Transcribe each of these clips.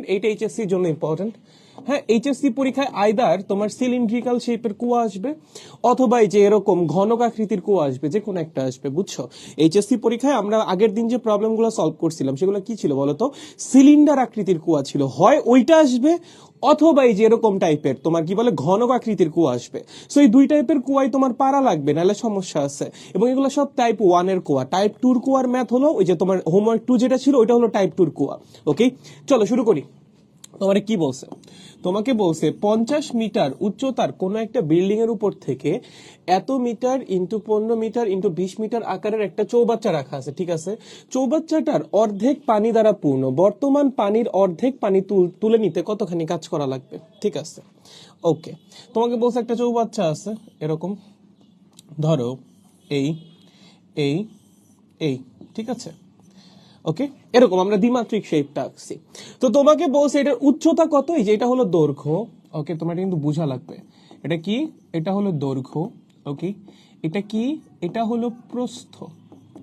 Important এইটা এইচএসসির জন্য important হ্যাঁ এইচএসসি পরীক্ষায় আইদার তোমার সিলিন্ড্রিক্যাল শেপের কুয়া আসবে, অথবা এই যে এরকম ঘনক আকৃতির কুয়া আসবে যে কোনো একটা আসবে, বুঝছ? এইচএসসি পরীক্ষায় আমরা আগের দিন যে প্রবলেমগুলো সলভ করছিলাম, সেগুলো কি ছিল বলতো? সিলিন্ডার আকৃতির কুয়া ছিল। হয় ওইটা আসবে, অথবা এই যে এরকম টাইপের তোমার কি বলে ঘনক আকৃতির কুয়া আসবে। সো এই দুই টাইপের কুয়াই তোমার পারা লাগবে, নাহলে সমস্যা আছে। এবং এগুলো সব টাইপ ওয়ানের কুয়া। টাইপ টুর কুয়ার ম্যাথ হলো ওই যে তোমার হোমওয়ার্ক টু যেটা ছিল, ওইটা হলো টাইপ টুর কুয়া। ওকে চলো, শুরু করি। তোমারে কি বলছে? তোমাকে বলছে, পঞ্চাশ মিটার উচ্চতার কোনো একটা বিল্ডিং এর উপর থেকে এত মিটার ইন্টু পনেরো মিটার ইন্টু বিশ মিটার আকারের একটা চৌবাচ্চা রাখা আছে, ঠিক আছে? চৌবাচ্চাটার অর্ধেক পানি দ্বারা পূর্ণ। বর্তমান পানির অর্ধেক পানি তুল- নিতে কতখানি কাজ করা লাগবে? ঠিক আছে? ওকে তোমাকে বলছে একটা চৌবাচ্চা আছে, এরকম। ধরো, এই এই এই, ঠিক আছে? ওকে এরকম আমরা দ্বিমাত্রিক শেপটা আঁকছি। তো তোমাকে বলছে এটার উচ্চতা কত এই যে এটা হলো দৈর্ঘ্য ওকে তোমার এটা কিন্তু বোঝা লাগবে। এটা কি? এটা হলো দৈর্ঘ্য ওকে এটা কি? এটা হলো প্রস্থ,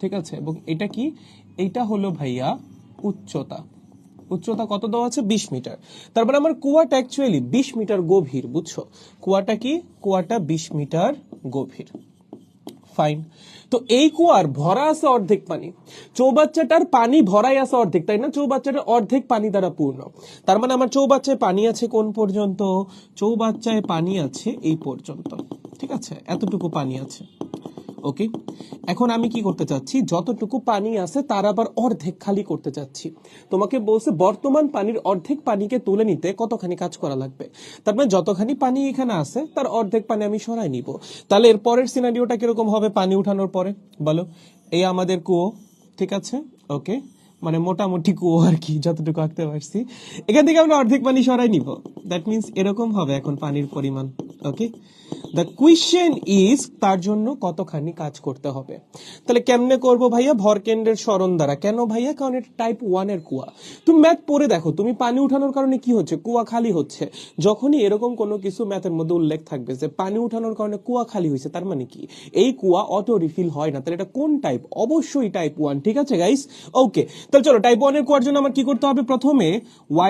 ঠিক আছে? এবং এটা কি? এটা হলো ভাইয়া উচ্চতা। উচ্চতা কত দেওয়া আছে? বিশ মিটার। তারপরে আমার কুয়াটা অ্যাকচুয়ালি বিশ মিটার গভীর, বুঝছ? কুয়াটা কি? কুয়াটা বিশ মিটার গভীর। ফাইন তো এই কুয়ার ভরা আছে অর্ধেক পানি। চৌবাচ্চাটার পানি ভরাই আছে অর্ধেক, তাই না? চৌবাচ্চাটার অর্ধেক পানি দ্বারা পূর্ণ। তার মানে আমার চৌবাচ্চায় পানি আছে কোন পর্যন্ত? চৌবাচ্চায় পানি আছে এই পর্যন্ত। ঠিক আছে? এতটুকু পানি আছে। ওকে এখন আমি কি করতে চাচ্ছি? যতটুকু পানি আছে, তার আবার অর্ধেক খালি করতে চাচ্ছি। তোমাকে বলছে, বর্তমান পানির অর্ধেক পানিকে তুলে নিতে কতখানি কাজ করা লাগবে? তার মানে যতখানি পানি এখানে আছে, তার অর্ধেক পানি আমি সরাই নিব। তাহলে এর পরের সিনারিওটা কীরকম হবে পানি উঠানোর পরে? বলো। এই আমাদের কুয়ো, ঠিক আছে? ওকে মানে মোটামুটি কুয়ো আর কি, যতটুকু আঁকতে পারছি। এখান থেকে আমরা অর্ধেক পানি সরাই নিব। দ্যাট মিনস এরকম হবে এখন পানির পরিমাণ ওকে দ্য কুয়েশ্চেন ইজ তার জন্য কতখানি কাজ করতে হবে? তাহলে কেমনে করব ভাইয়া? ভরকেন্দ্রের স্মরণ দ্বারা। কেন ভাইয়া? কারণ এটা টাইপ ওয়ানের কুয়া। তুমি ম্যাথ পড়ে দেখো, তুমি পানি উঠানোর কারণে কি হচ্ছে? কুয়া খালি হচ্ছে। যখনই এরকম কোনো কিছু ম্যাথের মধ্যে উল্লেখ থাকবে যে পানি উঠানোর কারণে কুয়া খালি হয়েছে, তার মানে কি? এই কুয়া অটো রিফিল হয় না। তাহলে এটা কোন টাইপ অবশ্যই টাইপ ওয়ান ঠিক আছে গাইস ওকে তাহলে চলো টাইপ ওয়ানের কুয়ার জন্য আমার কি করতে হবে? প্রথমে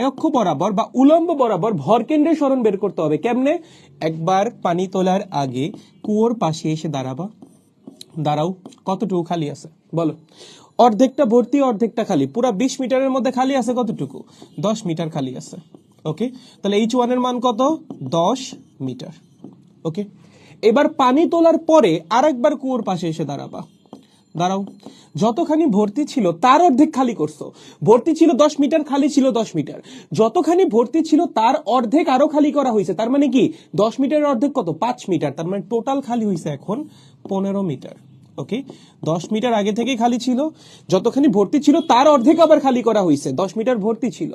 অক্ষ বরাবর বা উলম্ব বরাবর ভরকেন্দ্রের স্মরণ বের করতে হবে। কেমনে? একবার পানি তোলার আগে কুয়োর পাশে এসে দাঁড়াবা। দাঁড়াও, কতটুকু খালি আছে? বলো। অর্ধেকটা ভর্তি, অর্ধেকটা খালি। পুরা বিশ মিটারের মধ্যে খালি আছে কতটুকু? দশ মিটার খালি আছে। ওকে? তাহলে এইচ ওয়ানের মান কত? দশ মিটার। ওকে? এবার পানি তোলার পরে আরেকবার কুয়োর পাশে এসে দাঁড়াবা। দাঁড়াও। যতখানি ভর্তি ছিল, তার অর্ধেক খালি করছ। ভর্তি ছিল দশ মিটার, খালি ছিল দশ মিটার। যতখানি ভর্তি ছিল, তার অর্ধেক আরও খালি করা হয়েছে। তার মানে কি? দশ মিটারের অর্ধেক কত? পাঁচ মিটার। তার মানে টোটাল খালি হয়েছে এখন পনেরো মিটার। ওকে দশ মিটার আগে থেকেই খালি ছিল। যতখানি ভর্তি ছিল, তার অর্ধেক আবার খালি করা হয়েছে দশ মিটার ভর্তি ছিল।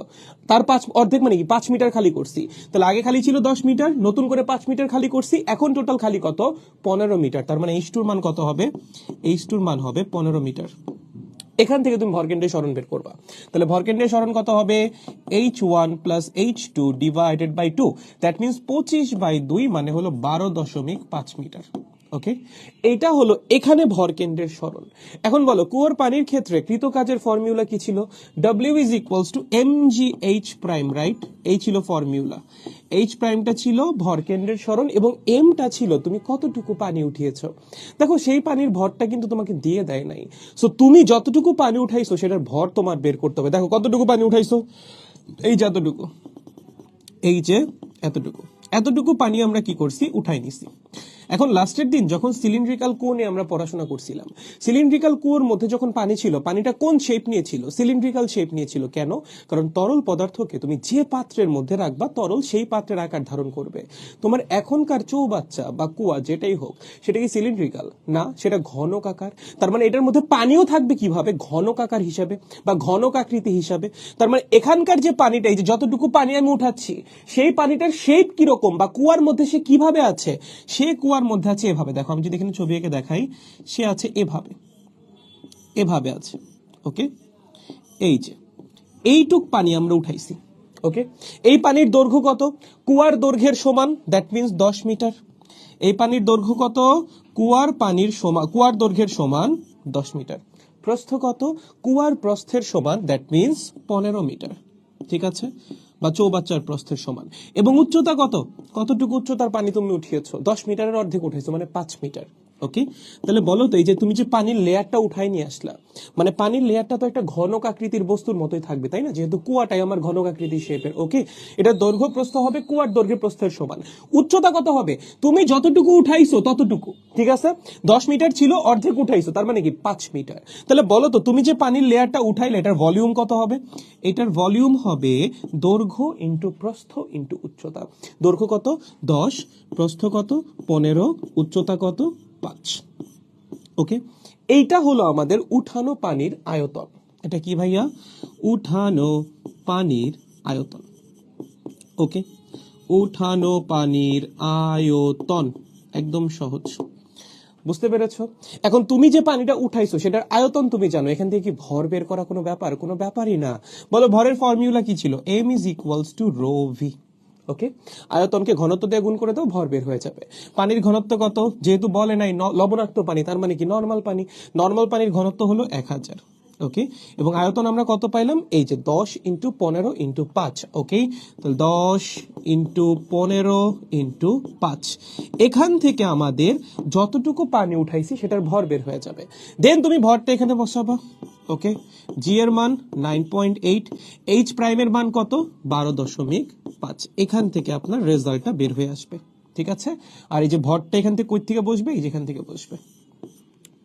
তার পাঁচ, অর্ধেক মানে কি? পাঁচ মিটার খালি করছি। তাহলে আগে খালি ছিল দশ মিটার, নতুন করে পাঁচ মিটার খালি করছি। এখন টোটাল খালি কত? পনেরো মিটার। তার মানে এইচ টুর মান কত হবে? এইচ টুর মান হবে পনেরো মিটার। এখান থেকে তুমি ভরকেন্দ্রের স্মরণ বের করবা। তাহলে ভরকেন্দ্রের স্মরণ কত হবে? H one plus H two divided by two that means পঁচিশ বাই দুই মানে হলো বারো দশমিক পাঁচ মিটার। ওকে এটা হলো এখানে ভরকেন্দ্রের স্মরণ এখন বলো, কুয়োর পানির ক্ষেত্রে কৃতকাজের ফর্মুলা কি ছিল? W is equals to M G H prime right এই ছিল ফর্মুলা এইচ প্রাইমটা ছিল ভরকেন্দ্রের স্মরণ এবং এমটা ছিল, তুমি কতটুকু পানি উঠিয়েছো? দেখো, সেই পানির ভরটা কিন্তু তোমাকে দিয়ে দেয় নাই। সো তুমি যতটুকু পানি উঠাইছো, সেটার ভর তোমার বের করতে হবে। দেখো, কতটুকু পানি উঠাইছো? এই যে এতটুকু। এই যে এতটুকু। এতটুকু পানি আমরা কি করছি? উঠাই নিছি। এখন লাস্টের দিন যখন সিলিন্ড্রিক্যাল কুয়ো নিয়ে আমরা পড়াশোনা করছিলাম সিলিন্ড্রিক্যাল কুয়োর মধ্যে যখন পানি ছিল, পানিটা কোন শেপ নিয়েছিল সিলিন্ড্রিক্যাল শেপ নিয়েছিল কেন? কারণ তরল পদার্থকে তুমি যে পাত্রের মধ্যে রাখবা, তরল সেই পাত্রের আকার ধারণ করবে। তোমার এখনকার চৌবাচ্চা বা কুয়া যেটাই হোক, সেটা কি সিলিন্ড্রিক্যাল না, সেটা ঘনক আকার। তার মানে এটার মধ্যে পানিও থাকবে কীভাবে? ঘনক আকার হিসাবে বা ঘনক আকৃতি হিসাবে। তার মানে এখানকার যে পানিটা, এই যে যতটুকু পানি আমি উঠাচ্ছি, সেই পানিটার শেপ কীরকম বা কুয়ার মধ্যে সে কীভাবে আছে সে কুয়ার মধ্যে আছে এভাবে। দেখো, আমি যদি এখানে ছবি এঁকে দেখাই, সে আছে এভাবে। এভাবে আছে, ওকে? এই যে, এইটুক পানি আমরা উঠাইছি, ওকে? এই পানির দৈর্ঘ্য কত? কুয়ার দৈর্ঘ্যের সমান দ্যাট মিন্স দশ মিটার। এই পানির দৈর্ঘ্য কত? কুয়ার পানির সমান, কুয়ার দৈর্ঘ্যের সমান দশ মিটার। প্রস্থ কত? কুয়ার প্রস্থের সমান দ্যাট মিন্স পনেরো মিটার। ঠিক আছে? বা চৌবাচ্চার প্রস্থের সমান। এবং উচ্চতা কত? কতটুকু উচ্চতার পানি তুমি উঠিয়েছো? দশ মিটারের অর্ধেক উঠেছো মানে পাঁচ মিটার। ওকে তাহলে বলো তো, এই যে তুমি যে পানির লেয়ারটা উঠাই নিয়ে আসলা মানে পানির লেয়ারটা তো একটা ঘনক আকৃতির বস্তুর মতোই থাকবে, তাই না? যেহেতু কুয়াটাই আমার ঘনক আকৃতির শেপের ওকে এটা দৈর্ঘ্য প্রস্থ হবে, কুয়ার দৈর্ঘ্য প্রস্থের সমান। উচ্চতা কত হবে? তুমি যতটুকু উঠাইছো ততটুকু, ঠিক আছে? দশ মিটার ছিল, অর্ধেক উঠাইছো, তার মানে কি? পাঁচ মিটার। তাহলে বলো তো, তুমি যে পানির লেয়ারটা উঠাইলে, এটার ভলিউম কত হবে? এটার ভলিউম হবে দৈর্ঘ্য ইন্টু প্রস্থ ইন্টু উচ্চতা। দৈর্ঘ্য কত? দশ, প্রস্থ কত? পনেরো, উচ্চতা কত? পাঁচ। ওকে এইটা হলো আমাদের উঠানো পানির আয়তন। এটা কি ভাইয়া? উঠানো পানির আয়তন। ওকে উঠানো পানির আয়তন। একদম সহজ। বুঝতে পেরেছ? এখন তুমি যে পানিটা উঠাইছো, সেটার আয়তন তুমি জানো। এখান থেকে কি ভর বের করা কোনো ব্যাপার? কোনো ব্যাপারই না। বলো, ভরের ফর্মুলা কি ছিল? M is equals to rho V okay আয়তনকে ঘনত্ব দিয়ে গুণ করে দাও, ভর বের হয়ে যাবে। পানির ঘনত্ব কত? যেহেতু বলে নাই লবণাক্ত পানি, তার মানে কি? নর্মাল পানি। নর্মাল পানির ঘনত্ব হলো এক হাজার। ওকে এবং আয়তন আমরা কত পাইলাম? এই যে দশ ইন্টু পনেরো ইন্টু পাঁচ। ওকে তাহলে দশ ইন্টু পনেরো ইন্টু পাঁচ। এখান থেকে আমাদের যতটুকু পানি উঠাইছি, সেটার ভর বের হয়ে যাবে। দেন তুমি ভরটা এখানে বসাবা। ওকে জি এর মান নাইন পয়েন্ট এইট এইচ প্রাইমের মান কত? বারো দশমিক পাঁচ। এখান থেকে আপনার রেজাল্টটা বের হয়ে আসবে। ঠিক আছে? আর এই যে ভরটা এখান থেকে কই থেকে বসবে? এই যেখান থেকে বসবে।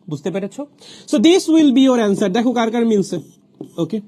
বুঝতে পেরেছ? So this will be your answer দেখো কার কার মিলছে। ওকে